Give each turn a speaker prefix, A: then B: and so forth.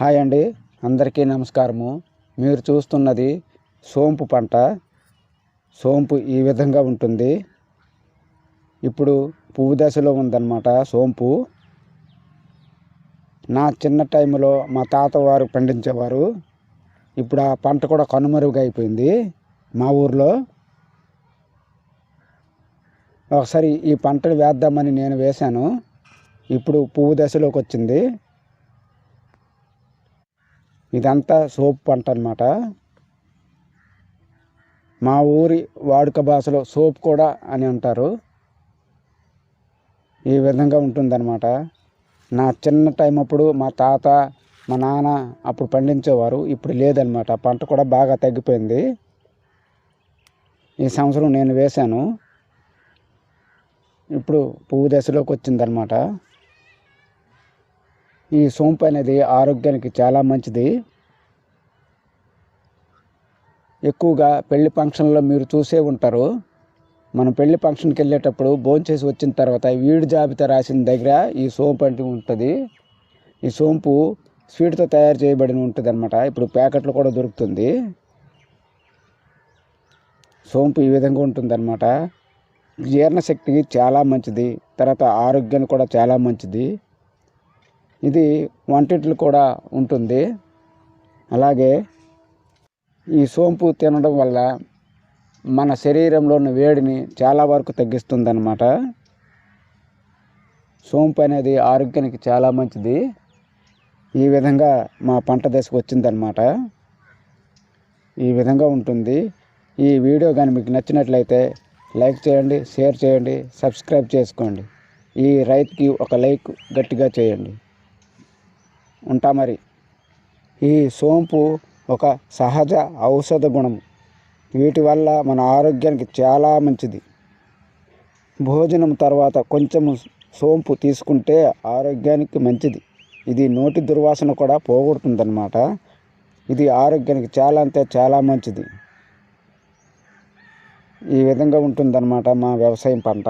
A: Hi అండి. అందరికీ నమస్కారము. మీరు చూస్తున్నది సోంపు పంట. సోంపు ఈ విధంగా ఉంటుంది. ఇప్పుడు పువ్వు దశలో ఉందన్నమాట సోంపు. నా చిన్న టైంలో మా తాత వారు పండించేవారు. ఇప్పుడు ఆ పంట కూడా కనుమరుగైపోయింది మా ఊర్లో. ఒకసారి ఈ పంటను వేద్దామని నేను వేశాను. ఇప్పుడు పువ్వు దశలోకి వచ్చింది. ఇదంతా సోప్ పంట అనమాట మా ఊరి వాడుక భాషలో సోప్ కూడా అని అంటారు. ఈ విధంగా ఉంటుందన్నమాట. నా చిన్న టైం అప్పుడు మా తాత మా నాన్న అప్పుడు పండించేవారు. ఇప్పుడు లేదనమాట పంట కూడా బాగా తగ్గిపోయింది. ఈ సంవత్సరం నేను వేశాను. ఇప్పుడు పువ్వు దశలోకి వచ్చిందనమాట ఈ సోంపు అనేది ఆరోగ్యానికి చాలా మంచిది. ఎక్కువగా పెళ్ళి ఫంక్షన్లో మీరు చూసే ఉంటారు. మనం పెళ్ళి ఫంక్షన్కి వెళ్ళేటప్పుడు భోంచేసి వచ్చిన తర్వాత వీడి జాబితా రాసిన దగ్గర ఈ సోంపు అంటే ఉంటుంది. ఈ సోంపు స్వీట్తో తయారు చేయబడిన ఉంటుంది అనమాట ఇప్పుడు ప్యాకెట్లు కూడా దొరుకుతుంది. సోంపు ఈ విధంగా ఉంటుంది అనమాట జీర్ణశక్తికి చాలా మంచిది. తర్వాత ఆరోగ్యానికి కూడా చాలా మంచిది. ఇది వంటింట్లు కూడా ఉంటుంది. అలాగే ఈ సోంపు తినడం వల్ల మన శరీరంలోని వేడిని చాలా వరకు తగ్గిస్తుందన్నమాట. సోంపు అనేది ఆరోగ్యానికి చాలా మంచిది. ఈ విధంగా మా పంట దశకు వచ్చిందనమాట ఈ విధంగా ఉంటుంది. ఈ వీడియో కానీ మీకు నచ్చినట్లయితే లైక్ చేయండి షేర్ చేయండి సబ్స్క్రైబ్ చేసుకోండి. ఈ రైతుకి ఒక లైక్ గట్టిగా చేయండి. ఉంటా మరి. ఈ సోంపు ఒక సహజ ఔషధ గుణం. వీటి వల్ల మన ఆరోగ్యానికి చాలా మంచిది. భోజనం తర్వాత కొంచెం సోంపు తీసుకుంటే ఆరోగ్యానికి మంచిది. ఇది నోటి దుర్వాసన కూడా పోగొడుతుందన్నమాట. ఇది ఆరోగ్యానికి చాలా అంటే చాలా మంచిది. ఈ విధంగా ఉంటుందన్నమాట మా వ్యవసాయం పంట.